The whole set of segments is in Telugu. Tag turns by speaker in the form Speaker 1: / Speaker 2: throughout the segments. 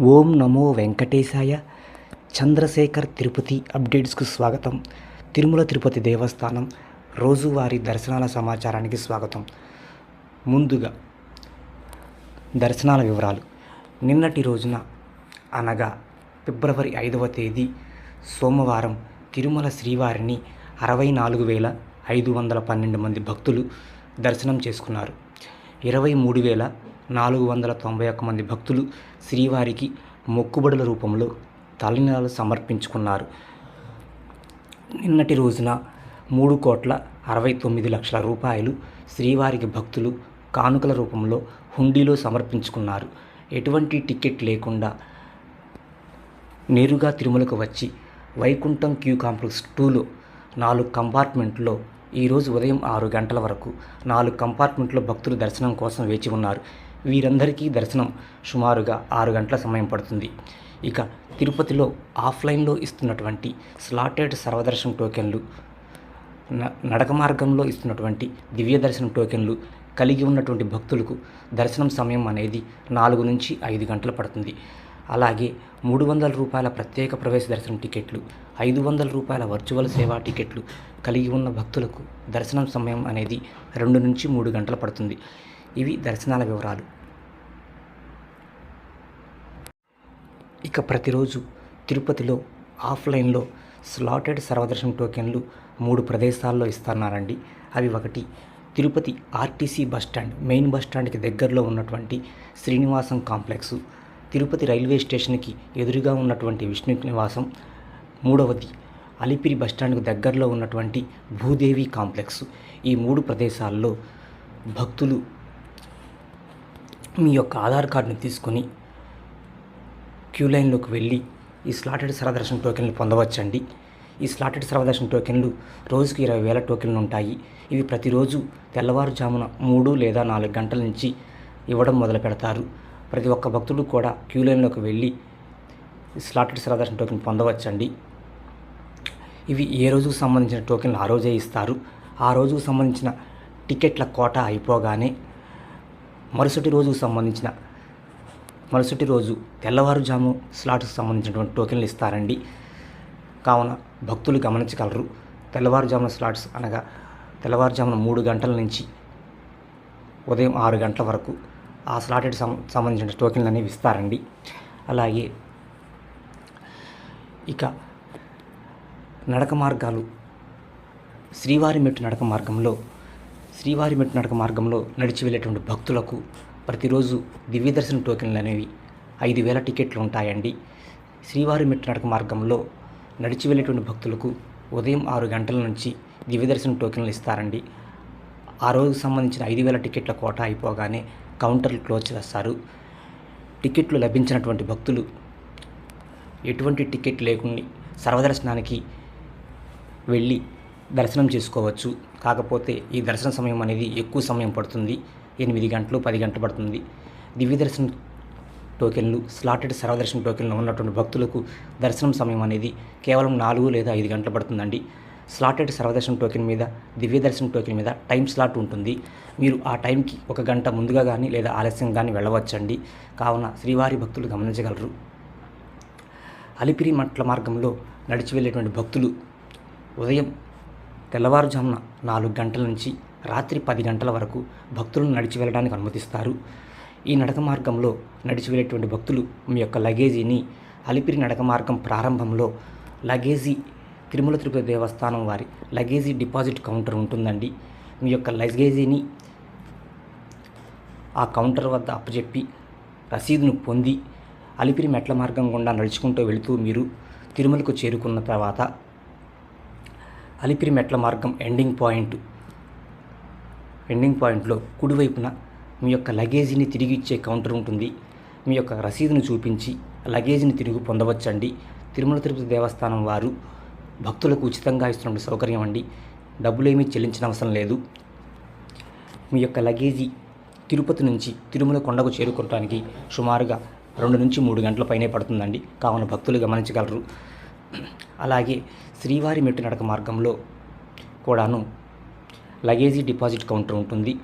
Speaker 1: ఓం నమో వెంకటేశాయ. చంద్రశేఖర్ తిరుపతి అప్డేట్స్కు స్వాగతం. తిరుమల తిరుపతి దేవస్థానం రోజువారీ దర్శనాల సమాచారానికి స్వాగతం. ముందుగా దర్శనాల వివరాలు. నిన్నటి రోజున అనగా ఫిబ్రవరి ఐదవ తేదీ సోమవారం తిరుమల శ్రీవారిని అరవై నాలుగు వేల ఐదు వందల పన్నెండు మంది భక్తులు దర్శనం చేసుకున్నారు. ఇరవై మూడు వేల నాలుగు వందల తొంభై ఒక్క మంది భక్తులు శ్రీవారికి మొక్కుబడుల రూపంలో తలనీలాలు సమర్పించుకున్నారు. నిన్నటి రోజున మూడు కోట్ల అరవై తొమ్మిది లక్షల రూపాయలు శ్రీవారికి భక్తులు కానుకల రూపంలో హుండీలో సమర్పించుకున్నారు. ఎటువంటి టికెట్ లేకుండా నేరుగా తిరుమలకు వచ్చి వైకుంఠం క్యూ కాంప్లెక్స్ టూలో నాలుగు కంపార్ట్మెంట్లో ఈరోజు ఉదయం ఆరు గంటల వరకు నాలుగు కంపార్ట్మెంట్లో భక్తులు దర్శనం కోసం వేచి ఉన్నారు. వీరందరికీ దర్శనం సుమారుగా ఆరు గంటల సమయం పడుతుంది. ఇక తిరుపతిలో ఆఫ్లైన్లో ఇస్తున్నటువంటి స్లాటెడ్ సర్వదర్శనం టోకెన్లు న- నడక మార్గంలో ఇస్తున్నటువంటి దివ్య దర్శనం టోకెన్లు కలిగి ఉన్నటువంటి భక్తులకు దర్శనం సమయం అనేది నాలుగు నుంచి ఐదు గంటలు పడుతుంది. అలాగే మూడు వందల రూపాయల ప్రత్యేక ప్రవేశ దర్శనం టికెట్లు ఐదు వందల రూపాయల వర్చువల్ సేవా టికెట్లు కలిగి ఉన్న భక్తులకు దర్శనం సమయం అనేది రెండు నుంచి మూడు గంటలు పడుతుంది. ఇవి దర్శనాల వివరాలు. ఇక ప్రతిరోజు తిరుపతిలో ఆఫ్లైన్లో స్లాటెడ్ సర్వదర్శనం టోకెన్లు మూడు ప్రదేశాల్లో ఇస్తున్నారండి. అవి ఒకటి Tirupati RTC bus stand main bus స్టాండ్కి దగ్గరలో ఉన్నటువంటి శ్రీనివాసం కాంప్లెక్సు తిరుపతి రైల్వే స్టేషన్కి ఎదురుగా ఉన్నటువంటి విష్ణు నివాసం మూడవది అలిపిరి బస్టాండ్కు దగ్గరలో ఉన్నటువంటి భూదేవి కాంప్లెక్స్. ఈ మూడు ప్రదేశాల్లో భక్తులు మీ యొక్క ఆధార్ కార్డుని తీసుకొని క్యూ లైన్లోకి వెళ్ళి ఈ స్లాటెడ్ సర్వదర్శన టోకెన్లు పొందవచ్చండి. ఈ స్లాటెడ్ సర్వదర్శన టోకెన్లు రోజుకి ఇరవై వేల టోకెన్లు ఉంటాయి. ఇవి ప్రతిరోజు తెల్లవారుజామున మూడు లేదా నాలుగు గంటల నుంచి ఇవ్వడం మొదలు పెడతారు. ప్రతి ఒక్క భక్తుడు కూడా క్యూ లైన్లోకి వెళ్ళి స్లాటెడ్ సర్వదర్శన టోకెన్ పొందవచ్చండి. ఇవి ఏ రోజుకు సంబంధించిన టోకెన్లు ఆ రోజే ఇస్తారు. ఆ రోజుకు సంబంధించిన టికెట్ల కోట అయిపోగానే మరుసటి రోజుకు సంబంధించిన మరుసటి రోజు తెల్లవారుజాము స్లాట్కు సంబంధించినటువంటి టోకెన్లు ఇస్తారండి. కావున భక్తులు గమనించగలరు. తెల్లవారుజామున స్లాట్స్ అనగా తెల్లవారుజామున మూడు గంటల నుంచి ఉదయం ఆరు గంటల వరకు ఆ స్లాటెడ్ సం సంబంధించిన టోకెన్లు అనేవి ఇస్తారండి. అలాగే ఇక నడక మార్గాలు శ్రీవారి మెట్టు నడక మార్గంలో శ్రీవారి మెట్టు నడక మార్గంలో నడిచి వెళ్ళేటువంటి భక్తులకు ప్రతిరోజు దివ్యదర్శన టోకెన్లు అనేవి ఐదు వేల టికెట్లు ఉంటాయండి. శ్రీవారి మెట్టు నడక మార్గంలో నడిచి వెళ్ళేటువంటి భక్తులకు ఉదయం ఆరు గంటల నుంచి దివ్యదర్శన టోకెన్లు ఇస్తారండి. ఆ రోజుకు సంబంధించిన ఐదు వేల టికెట్ల కోట అయిపోగానే కౌంటర్లు క్లోజ్ చేస్తారు. టికెట్లు లభించినటువంటి భక్తులు ఎటువంటి టికెట్ లేకుండా సర్వదర్శనానికి వెళ్ళి దర్శనం చేసుకోవచ్చు. కాకపోతే ఈ దర్శన సమయం అనేది ఎక్కువ సమయం పడుతుంది. ఎనిమిది గంటలు పది గంటలు పడుతుంది. దివ్య దర్శనం టోకెన్లు స్లాటెడ్ సర్వదర్శన టోకెన్లు ఉన్నటువంటి భక్తులకు దర్శనం సమయం అనేది కేవలం నాలుగు లేదా ఐదు గంటలు పడుతుందండి. స్లాటెడ్ సర్వదర్శనం టోకెన్ మీద దివ్య దర్శనం టోకెన్ మీద టైం స్లాట్ ఉంటుంది. మీరు ఆ టైంకి ఒక గంట ముందుగా కానీ లేదా ఆలస్యం కానీ వెళ్ళవచ్చండి. కావున శ్రీవారి భక్తులు గమనించగలరు. అలిపిరి మట్ల మార్గంలో నడిచి వెళ్ళేటువంటి భక్తులు ఉదయం తెల్లవారుజామున నాలుగు గంటల నుంచి రాత్రి పది గంటల వరకు భక్తులను నడిచి వెళ్ళడానికి అనుమతిస్తారు. ఈ నడక మార్గంలో నడిచి వెళ్ళేటువంటి భక్తులు మీ యొక్క లగేజీని అలిపిరి నడక మార్గం ప్రారంభంలో లగేజీ తిరుమల తిరుపతి దేవస్థానం వారి లగేజీ డిపాజిట్ కౌంటర్ ఉంటుందండి. మీ యొక్క లగేజీని ఆ కౌంటర్ వద్ద అప్పచెప్పి రసీదును పొంది అలిపిరి మెట్ల మార్గం గుండా నడుచుకుంటూ వెళుతూ మీరు తిరుమలకు చేరుకున్న తర్వాత అలిపిరి మెట్ల మార్గం ఎండింగ్ పాయింట్ ఎండింగ్ పాయింట్లో కుడివైపున మీ యొక్క లగేజీని తిరిగి ఇచ్చే కౌంటర్ ఉంటుంది. మీ యొక్క రసీదును చూపించి లగేజీని తిరిగి పొందవచ్చండి. తిరుమల తిరుపతి దేవస్థానం వారు భక్తులకు ఉచితంగా ఇస్తున్న సౌకర్యం అండి. డబ్బులేమీ చెల్లించిన అవసరం లేదు. మీ యొక్క లగేజీ తిరుపతి నుంచి తిరుమల కొండకు చేరుకోవడానికి సుమారుగా రెండు నుంచి మూడు గంటల పైనే పడుతుందండి. కావున భక్తులు గమనించగలరు. అలాగే శ్రీవారి మెట్టు నడక మార్గంలో కూడాను లగేజీ డిపాజిట్ కౌంటర్ ఉంటుంది.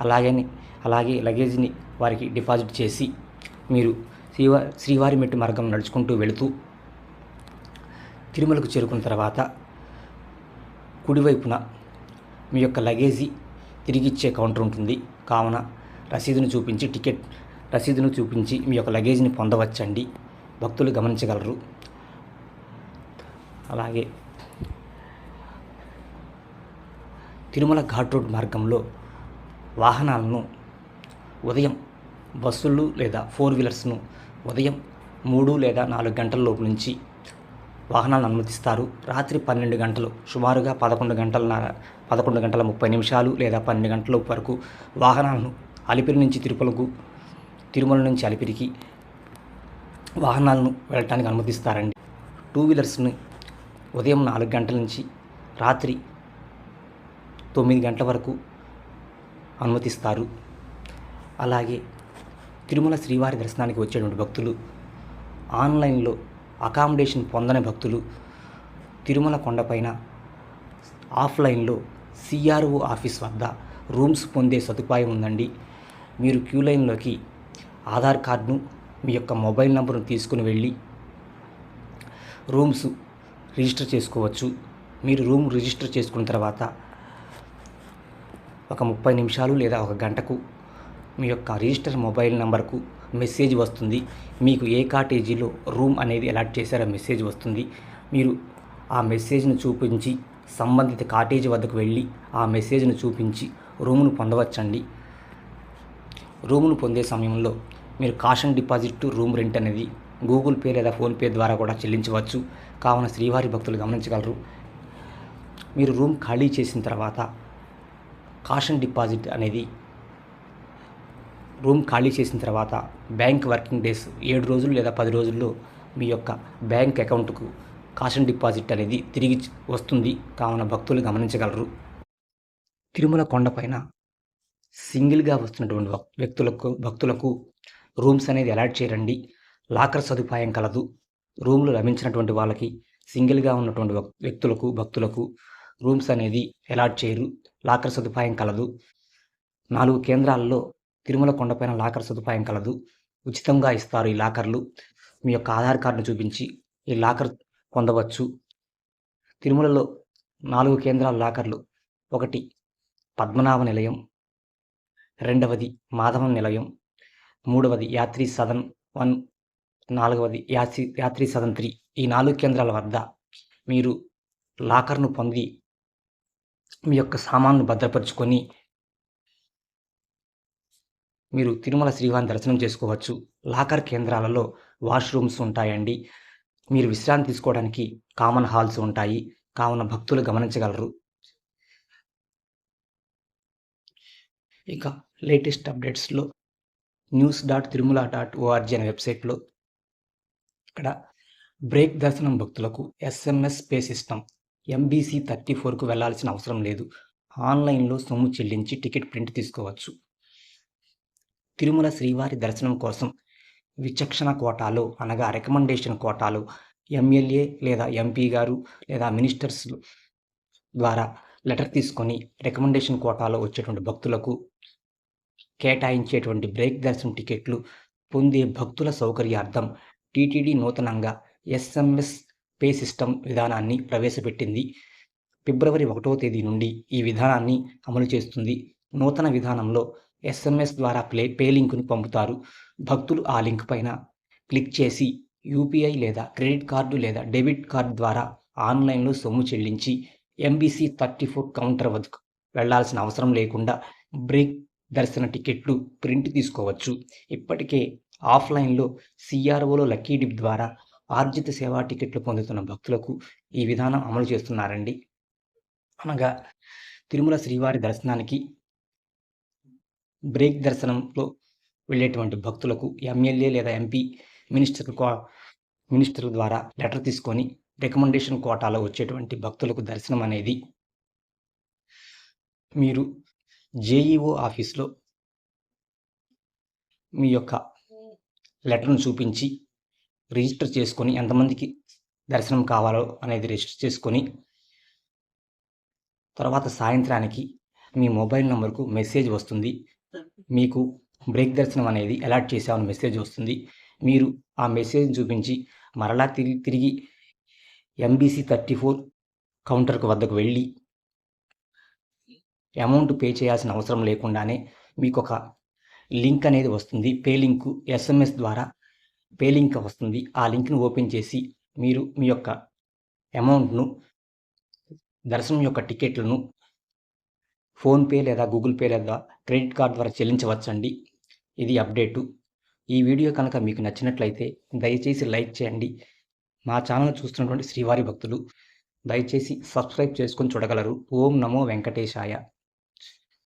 Speaker 1: అలాగని అలాగే లగేజీని వారికి డిపాజిట్ చేసి మీరు శ్రీవా శ్రీవారిమెట్టు మార్గం నడుచుకుంటూ వెళుతూ తిరుమలకు చేరుకున్న తర్వాత కుడివైపున మీ యొక్క లగేజీ తిరిగిచ్చే కౌంటర్ ఉంటుంది. కావున రసీదును చూపించి టికెట్ రసీదును చూపించి మీ యొక్క లగేజ్ని పొందవచ్చండి. భక్తులు గమనించగలరు. అలాగే తిరుమల ఘాట్ రోడ్ మార్గంలో వాహనాలను ఉదయం బస్సులు లేదా ఫోర్ వీలర్స్ను ఉదయం మూడు లేదా నాలుగు గంటల లోపు నుంచి వాహనాలను అనుమతిస్తారు. రాత్రి పన్నెండు గంటలు సుమారుగా పదకొండు గంటల పదకొండు గంటల ముప్పై నిమిషాలు లేదా పన్నెండు గంటల వరకు వాహనాలను అలిపిరి నుంచి తిరుపలకు తిరుమల నుంచి అలిపిరికి వాహనాలను వెళ్ళటానికి అనుమతిస్తారండి. టూ వీలర్స్ని ఉదయం నాలుగు గంటల నుంచి రాత్రి తొమ్మిది గంటల వరకు అనుమతిస్తారు. అలాగే తిరుమల శ్రీవారి దర్శనానికి వచ్చేటువంటి భక్తులు ఆన్లైన్లో అకామిడేషన్ పొందని భక్తులు తిరుమల కొండపైన ఆఫ్లైన్లో సిఆర్ఓ ఆఫీస్ వద్ద రూమ్స్ పొందే సదుపాయం ఉందండి. మీరు క్యూ లైన్లోకి ఆధార్ కార్డును మీ యొక్క మొబైల్ నంబర్ను తీసుకుని వెళ్ళి రూమ్స్ రిజిస్టర్ చేసుకోవచ్చు. మీరు రూమ్ రిజిస్టర్ చేసుకున్న తర్వాత ఒక ముప్పై నిమిషాలు లేదా ఒక గంటకు మీ యొక్క రిజిస్టర్ మొబైల్ నెంబర్కు మెసేజ్ వస్తుంది. మీకు ఏ కాటేజీలో రూమ్ అనేది అలాట్ చేశారో మెసేజ్ వస్తుంది. మీరు ఆ మెసేజ్ను చూపించి సంబంధిత కాటేజీ వద్దకు వెళ్ళి ఆ మెసేజ్ను చూపించి రూమును పొందవచ్చండి. రూమును పొందే సమయంలో మీరు కాషన్ డిపాజిట్ రూమ్ రెంట్ అనేది గూగుల్ పే లేదా ఫోన్పే ద్వారా కూడా చెల్లించవచ్చు. కావున శ్రీవారి భక్తులు గమనించగలరు. మీరు రూమ్ ఖాళీ చేసిన తర్వాత కాషన్ డిపాజిట్ అనేది రూమ్ ఖాళీ చేసిన తర్వాత బ్యాంక్ వర్కింగ్ డేస్ ఏడు రోజులు లేదా పది రోజుల్లో మీ యొక్క బ్యాంక్ అకౌంట్కు కాషన్ డిపాజిట్ అనేది తిరిగి వస్తుంది. కావున భక్తులు గమనించగలరు. తిరుమల కొండపైన సింగిల్గా వస్తున్నటువంటి వ్యక్తులకు భక్తులకు రూమ్స్ అనేది అలాట్ చేయరండి లాకర్ సదుపాయం కలదు. రూమ్లు లభించినటువంటి వాళ్ళకి సింగిల్గా ఉన్నటువంటి వ్యక్తులకు భక్తులకు రూమ్స్ అనేది అలాట్ చేయరు లాకర్ సదుపాయం కలదు. నాలుగు కేంద్రాల్లో తిరుమల కొండపైన లాకర్ సదుపాయం కలదు. ఉచితంగా ఇస్తారు ఈ లాకర్లు. మీ యొక్క ఆధార్ కార్డును చూపించి ఈ లాకర్ పొందవచ్చు. తిరుమలలో నాలుగు కేంద్రాల లాకర్లు. ఒకటి పద్మనాభ నిలయం. రెండవది మాధవం నిలయం. మూడవది యాత్రి సదన్ వన్. నాలుగవది యాత్రి యాత్రి సదన్ త్రీ. ఈ నాలుగు కేంద్రాల వద్ద మీరు లాకర్ను పొంది మీ యొక్క సామాన్లు భద్రపరుచుకొని మీరు తిరుమల శ్రీవారిని దర్శనం చేసుకోవచ్చు. లాకర్ కేంద్రాలలో వాష్రూమ్స్ ఉంటాయండి. మీరు విశ్రాంతి తీసుకోవడానికి కామన్ హాల్స్ ఉంటాయి. కావున భక్తులు గమనించగలరు. ఇక latest అప్డేట్స్లో news dot Tirumala dot O R G అనే వెబ్సైట్లో ఇక్కడ బ్రేక్ దర్శనం భక్తులకు SMS pay system MBC thirty ఫోర్కు వెళ్ళాల్సిన అవసరం లేదు. ఆన్లైన్లో సొమ్ము చెల్లించి టికెట్ ప్రింట్ తీసుకోవచ్చు. తిరుమల శ్రీవారి దర్శనం కోసం విచక్షణ కోటాలో అనగా రికమెండేషన్ కోటాలో ఎమ్మెల్యే లేదా ఎంపీ గారు లేదా మినిస్టర్స్ ద్వారా లెటర్ తీసుకొని రికమెండేషన్ కోటాలో వచ్చేటువంటి భక్తులకు కేటాయించేటువంటి బ్రేక్ దర్శనం టికెట్లు పొందే భక్తుల సౌకర్యార్థం టీటీడీ నూతనంగా ఎస్ఎంఎస్ పే సిస్టమ్ విధానాన్ని ప్రవేశపెట్టింది. ఫిబ్రవరి ఒకటో తేదీ నుండి ఈ విధానాన్ని అమలు చేస్తుంది. నూతన విధానంలో ఎస్ఎంఎస్ ద్వారా ప్లే పే లింకును పంపుతారు. భక్తులు ఆ లింక్ పైన క్లిక్ చేసి యూపీఐ లేదా క్రెడిట్ కార్డు లేదా డెబిట్ కార్డు ద్వారా ఆన్లైన్లో సొమ్ము చెల్లించి ఎంబీసీ థర్టీ ఫోర్ కౌంటర్ వద్దకు వెళ్ళాల్సిన అవసరం లేకుండా బ్రేక్ దర్శన టికెట్లు ప్రింట్ తీసుకోవచ్చు. ఇప్పటికే ఆఫ్లైన్లో సిఆర్ఓలో లక్కీ డిప్ ద్వారా ఆర్జిత సేవా టికెట్లు పొందుతున్న భక్తులకు ఈ విధానం అమలు చేస్తున్నారండి. అనగా తిరుమల శ్రీవారి దర్శనానికి బ్రేక్ దర్శనంలో వెళ్ళేటువంటి భక్తులకు ఎమ్మెల్యే లేదా ఎంపీ మినిస్టర్ మినిస్టర్ ద్వారా లెటర్ తీసుకొని రికమెండేషన్ కోటాలో వచ్చేటువంటి భక్తులకు దర్శనం అనేది మీరు జేఈఓ ఆఫీస్లో మీ యొక్క లెటర్ను చూపించి రిజిస్టర్ చేసుకొని ఎంతమందికి దర్శనం కావాలో అనేది రిజిస్టర్ చేసుకొని తర్వాత సాయంత్రానికి మీ మొబైల్ నెంబర్కు మెసేజ్ వస్తుంది. మీకు బ్రేక్ దర్శనం అనేది అలాట్ చేసామని మెసేజ్ వస్తుంది. మీరు ఆ మెసేజ్ చూపించి మరలా తిరిగి తిరిగి ఎంబీసీ థర్టీ ఫోర్ కౌంటర్కు వద్దకు వెళ్ళి అమౌంట్ పే చేయాల్సిన అవసరం లేకుండానే మీకు ఒక లింక్ అనేది వస్తుంది. పే లింకు ఎస్ఎంఎస్ ద్వారా పే లింక్ వస్తుంది. ఆ లింక్ను ఓపెన్ చేసి మీరు మీ యొక్క అమౌంట్ను దర్శనం యొక్క టికెట్లను ఫోన్పే లేదా గూగుల్ పే లేదా క్రెడిట్ కార్డ్ ద్వారా చెల్లించవచ్చండి. ఇది అప్డేటు. ఈ వీడియో కనుక మీకు నచ్చినట్లయితే దయచేసి లైక్ చేయండి. మా ఛానల్ చూస్తున్నటువంటి శ్రీవారి భక్తులు దయచేసి సబ్స్క్రైబ్ చేసుకొని చూడగలరు. ఓం నమో వెంకటేశాయ.